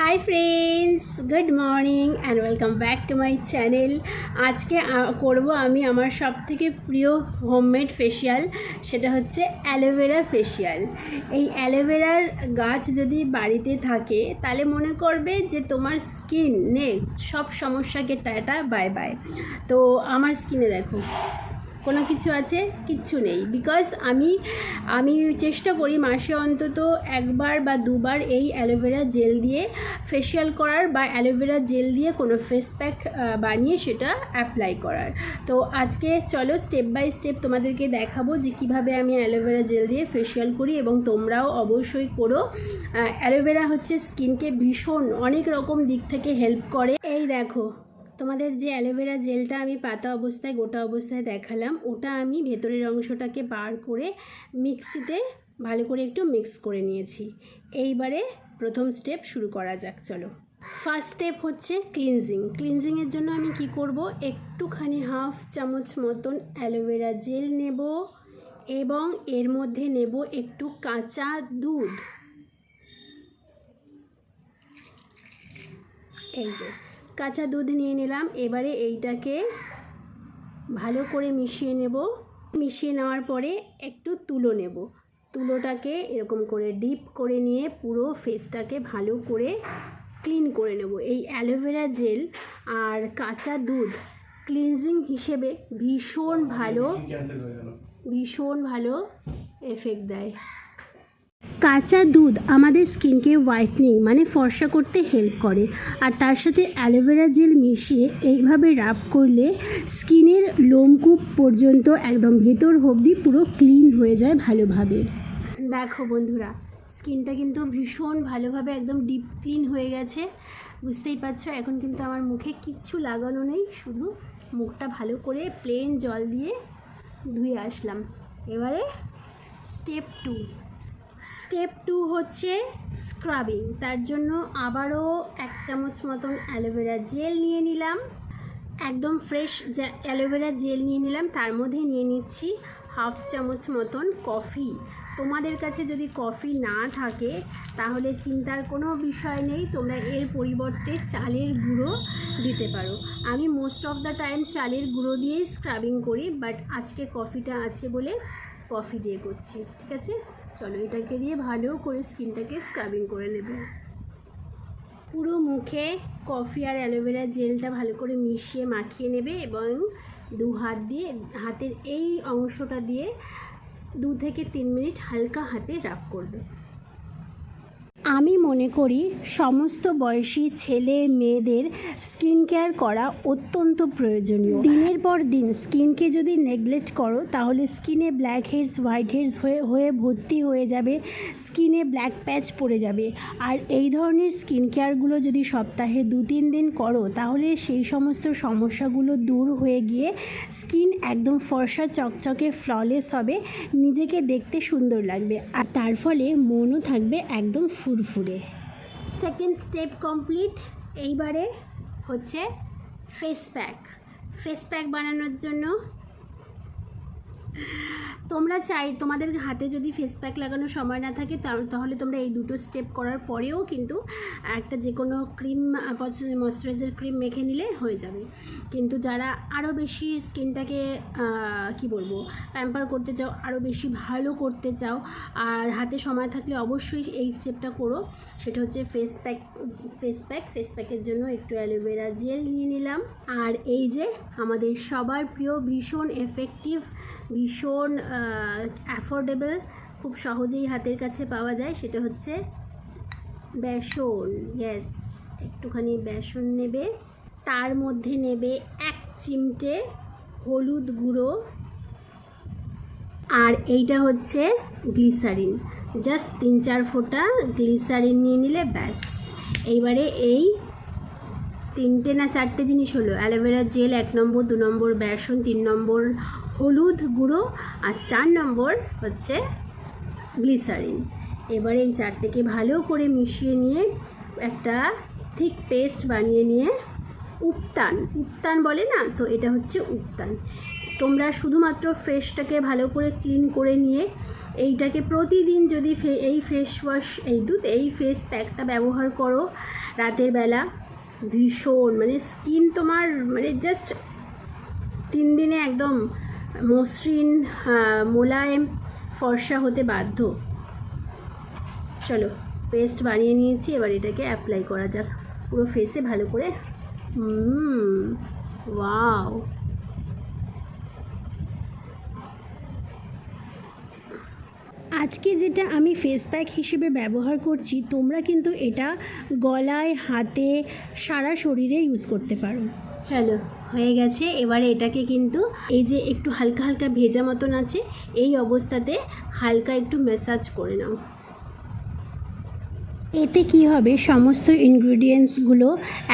Hi friends good morning and welcome back to my channel আজকে করব আমি আমার সব থেকে প্রিয় হোমমেড ফেশিয়াল সেটা হচ্ছে অ্যালোভেরা ফেশিয়াল এই অ্যালোভেরার গাছ যদি বাড়িতে থাকে, তাহলে মনে করবে যে তোমার স্কিন নেক সব সমস্যাকে টাটা বাই বাই তো আমার স্কিনে দেখো। কোনো কিছু আছে? কিচ্ছু নেই। বিকজ আমি আমি চেষ্টা করি মাসে অন্তত একবার বা দুবার এই অ্যালোভেরা জেল দিয়ে ফেশিয়াল করার বা অ্যালোভেরা জেল দিয়ে কোনো ফেস প্যাক বানিয়ে সেটা অ্যাপ্লাই করার। তো আজকে চলো স্টেপ বাই স্টেপ তোমাদেরকে দেখাবো যে কীভাবে আমি অ্যালোভেরা জেল দিয়ে ফেশিয়াল করি এবং তোমরাও অবশ্যই করো। অ্যালোভেরা হচ্ছে স্কিনকে ভীষণ অনেক রকম দিক থেকে হেল্প করে। এই দেখো। তোমাদের যে অ্যালোভেরা জেলটা আমি পাতা অবস্থায়, গোটা অবস্থায় দেখালাম, ওটা আমি ভেতরের অংশটাকে বার করে মিক্সিতে ভালো করে একটু মিক্স করে নিয়েছি। এইবারে প্রথম স্টেপ শুরু করা যাক, চলো। ফার্স্ট স্টেপ হচ্ছে ক্লিনজিং ক্লিনজিংয়ের জন্য আমি কি করব? একটুখানি হাফ চামচ মতন অ্যালোভেরা জেল নেব এবং এর মধ্যে নেব একটু কাঁচা দুধ। এই যে। কাঁচা দুধ নিয়ে নিলাম। এবারে এইটাকে ভালো করে মিশিয়ে নেব। মিশিয়ে নেওয়ার পরে একটু তুলো নেব। তুলোটাকে এরকম করে ডিপ করে নিয়ে পুরো ফেসটাকে ভালো করে ক্লিন করে নেব। এই অ্যালোভেরা জেল আর কাঁচা দুধ ক্লিনজিং হিসেবে ভীষণ ভালো ভীষণ ভালো এফেক্ট দেয়। কাঁচা দুধ আমাদের স্কিনকে হোয়াইটনিং মানে ফর্সা করতে হেল্প করে। আর তার সাথে অ্যালোভেরা জেল মিশিয়ে এইভাবে রাব করলে স্কিনের লোমকূপ পর্যন্ত একদম ভেতর অবধি পুরো ক্লিন হয়ে যায় ভালোভাবে। দেখো বন্ধুরা, স্কিনটা কিন্তু ভীষণ ভালোভাবে একদম ডিপ ক্লিন হয়ে গেছে। বুঝতেই পারছ, এখন কিন্তু আমার মুখে কিচ্ছু লাগানো নেই, শুধু মুখটা ভালো করে প্লেন জল দিয়ে ধুয়ে আসলাম। এবারে স্টেপ টু স্টেপ টু হচ্ছে স্ক্রাবিং। তার জন্য আবারও এক চামচ মতন অ্যালোভেরা জেল নিয়ে নিলাম। একদম ফ্রেশ অ্যালোভেরা জেল নিয়ে নিলাম। তার মধ্যে নিয়ে নিচ্ছি হাফ চামচ মতন কফি। তোমাদের কাছে যদি কফি না থাকে, তাহলে চিন্তার কোনো বিষয় নেই। তোমরা এর পরিবর্তে চালের গুঁড়ো দিতে পারো। আমি মোস্ট অফ দ্য টাইম চালের গুঁড়ো দিয়েই স্ক্রাবিং করি বাট আজকে কফিটা আছে বলে কফি দিয়ে করছি, ঠিক আছে? চলো এটাকে দিয়ে ভালো করে স্কিনটাকে স্ক্রাবিং করে নেবে। পুরো মুখে কফি আর অ্যালোভেরা জেলটা ভালো করে মিশিয়ে মাখিয়ে নেবে এবং দু হাত দিয়ে, হাতের এই অংশটা দিয়ে দু থেকে তিন মিনিট হালকা হাতে রাব করবে। আমি মনে করি সমস্ত বয়সী ছেলে মেয়েদের স্কিন কেয়ার করা অত্যন্ত প্রয়োজনীয়। দিনের পর দিন স্কিনকে যদি নেগলেক্ট করো, তাহলে স্কিনে ব্ল্যাক হেডস হোয়াইট হেডস হয়ে হয়ে ভর্তি হয়ে যাবে স্কিনে ব্ল্যাক প্যাচ পড়ে যাবে। আর এই ধরনের স্কিন কেয়ারগুলো যদি সপ্তাহে দু তিন দিন করো, তাহলে সেই সমস্ত সমস্যাগুলো দূর হয়ে গিয়ে স্কিন একদম ফর্সা চকচকে ফ্ললেস হবে, নিজেকে দেখতে সুন্দর লাগবে। আর তার ফলে মনও থাকবে একদম ফুরফুরে। সেকেন্ড স্টেপ কমপ্লিট এইবারে হচ্ছে ফেস প্যাক ফেস প্যাক বানানোর জন্য তোমরা চাই, তোমাদের হাতে যদি ফেস প্যাক লাগানোর সময় না থাকে তাহলে তোমরা এই দুটো স্টেপ করার পরেও কিন্তু একটা যে কোনো ক্রিম ময়শ্চারাইজার ক্রিম মেখে নিলে হয়ে যাবে। কিন্তু যারা আরও বেশি স্কিনটাকে কি বলব প্যাম্পার করতে চাও আরও বেশি ভালো করতে চাও, আর হাতে সময় থাকলে অবশ্যই এই স্টেপটা করো। সেটা হচ্ছে face pack face pack face প্যাকের জন্য একটু অ্যালোভেরা জেল নিয়ে নিলাম। আর এই যে আমাদের সবার প্রিয় ভীষণ এফেক্টিভ ভীষণ অ্যাফোর্ডেবল খুব সহজেই হাতের কাছে পাওয়া যায়। সেটা হচ্ছে বেসন ইয়েস একটুখানি বেসন নেবে। তার মধ্যে নেবে এক চিমটে হলুদ গুঁড়ো। আর এইটা হচ্ছে গ্লিসারিন। জাস্ট তিন চার ফোঁটা গ্লিসারিন নিয়ে নিলে ব্যাস। এইবারে এই তিনটে না চারটে জিনিস হলো, অ্যালোভেরা জেল এক নম্বর, দু নম্বর বেসন, তিন নম্বর হলুদ গুঁড়ো আর চার নম্বর হচ্ছে গ্লিসারিন। এবারে এই চারটেকে ভালো করে মিশিয়ে নিয়ে একটা ঠিক পেস্ট বানিয়ে নিয়ে উপতান উপতান বলে না? তো এটা হচ্ছে উপতান তোমরা শুধুমাত্র ফেসটাকে ভালো করে ক্লিন করে নিয়ে এইটাকে প্রতিদিন যদি এই ফেস ওয়াশ এই দুধ, এই ফেস প্যাকটা ব্যবহার করো রাতের বেলা। ভীষণ মানে স্কিন তোমার মানে জাস্ট তিন দিনে একদম মসৃণ মোলায়েম, ফর্সা হতে বাধ্য। চলো পেস্ট বানিয়ে নিয়েছি, এবার এটাকে অ্যাপ্লাই করা যাক। পুরো ফেসে ভালো করে। ওয়াও আজকে যেটা আমি ফেস প্যাক হিসেবে ব্যবহার করছি, তোমরা কিন্তু এটা গলায়, হাতে, সারা শরীরে ইউজ করতে পারো। চলো, হয়ে গেছে। এবারে এটাকে কিন্তু এই যে একটু হালকা হালকা ভেজা মতন আছে, এই অবস্থাতে হালকা একটু ম্যাসাজ করে নাও। এতে কি হবে? সমস্ত ইনগ্রিডিয়েন্টসগুলো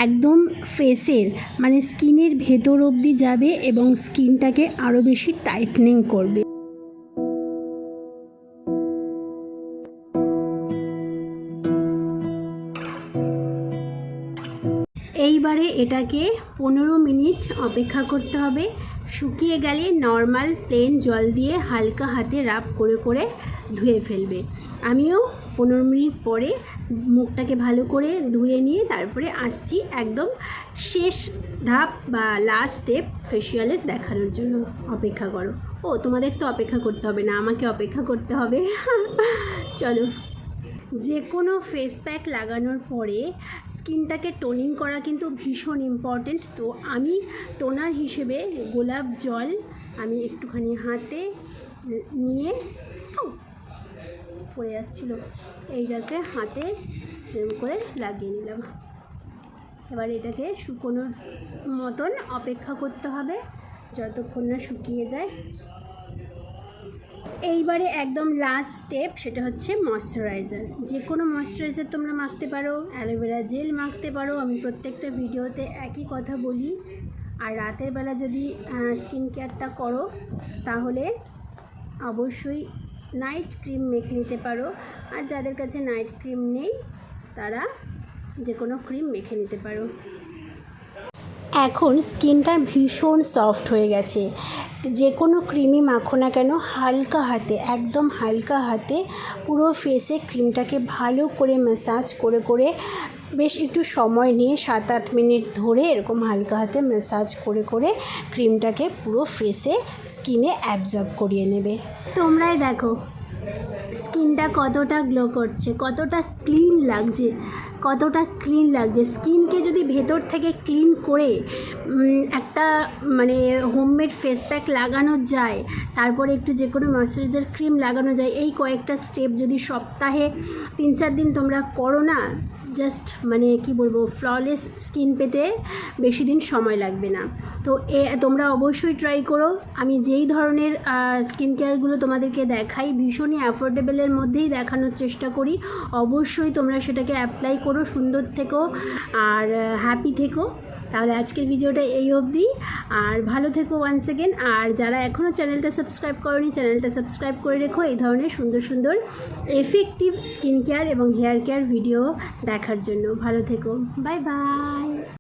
একদম ফেসের মানে স্কিনের ভেতর অবধি যাবে এবং স্কিনটাকে আরও বেশি টাইটনিং করবে। এইবারে এটাকে পনেরো মিনিট অপেক্ষা করতে হবে। শুকিয়ে গেলে নর্মাল প্লেন জল দিয়ে হালকা হাতে রাব করে করে ধুয়ে ফেলবে। আমিও পনেরো মিনিট পরে মুখটাকে ভালো করে ধুয়ে নিয়ে তারপরে আসছি একদম শেষ ধাপ বা লাস্ট স্টেপ ফেসিয়ালের দেখানোর জন্য। অপেক্ষা করো। ও, তোমাদের তো অপেক্ষা করতে হবে না, আমাকে অপেক্ষা করতে হবে। চলো। যে কোনো ফেস প্যাক লাগানোর পরে স্কিনটাকে টোনিং করা কিন্তু ভীষণ ইম্পর্টেন্ট তো আমি টোনার হিসেবে গোলাপ জল আমি একটুখানি হাতে নিয়ে পড়ে যাচ্ছিল। এইটাকে হাতে এরকম করে লাগিয়ে নিলাম। এবার এটাকে শুকোনোর মতন অপেক্ষা করতে হবে। যতক্ষণ না শুকিয়ে যায় এইবারে একদম লাস্ট স্টেপ সেটা হচ্ছে ময়শ্চারাইজার যে কোনো ময়শ্চারাইজার তোমরা মাখতে পারো অ্যালোভেরা জেল মাখতে পারো, আমি প্রত্যেকটা ভিডিওতে একই কথা বলি। আর রাতের বেলা যদি স্কিন কেয়ারটা করো, তাহলে অবশ্যই নাইট ক্রিম মেখে নিতে পারো। আর যাদের কাছে নাইট ক্রিম নেই, তারা যে কোনো ক্রিম মেখে নিতে পারো। এখন স্কিনটা ভীষণ সফট হয়ে গেছে। যে কোনো ক্রিমই মাখো না কেন, হালকা হাতে, একদম হালকা হাতে পুরো ফেসে ক্রিমটাকে ভালো করে ম্যাসাজ করে করে বেশ একটু সময় নিয়ে সাত আট মিনিট ধরে এরকম হালকা হাতে ম্যাসাজ করে করে ক্রিমটাকে পুরো ফেসে স্কিনে অ্যাবজর্ব করিয়ে নেবে। তোমরাই দেখো স্কিনটা কতটা গ্লো করছে, কতটা ক্লিন লাগছে। কতটা ক্লিন লাগছে? স্কিনকে যদি ভেতর থেকে ক্লিন করে একটা মানে হোমমেড ফেস প্যাক লাগানো যায়, তারপরে একটু যে কোনো ময়শ্চারাইজার ক্রিম লাগানো যায়, এই কয়েকটা স্টেপ যদি সপ্তাহে তিন চার দিন তোমরা করো না জাস্ট মানে কি বলব ফ্ললেস স্কিন পেতে বেশি দিন সময় লাগবে না। তো এ, তোমরা অবশ্যই ট্রাই করো। আমি যেই ধরনের স্কিন কেয়ারগুলো তোমাদেরকে দেখাই, ভীষণই অ্যাফোর্ডেবলের মধ্যেই দেখানোর চেষ্টা করি। অবশ্যই তোমরা সেটাকে অ্যাপ্লাই করো সুন্দর থেকো আর হ্যাপি থেকো তাহলে আজকের ভিডিওটা এই অবধি। আর ভালো থেকো ওয়ান সেকেন্ড আর যারা এখনও চ্যানেলটা সাবস্ক্রাইব করেনি, চ্যানেলটা সাবস্ক্রাইব করে রেখো। এই ধরনের সুন্দর সুন্দর এফেক্টিভ স্কিন কেয়ার এবং হেয়ার কেয়ার ভিডিও দেখার জন্য। ভালো থেকো। Bye bye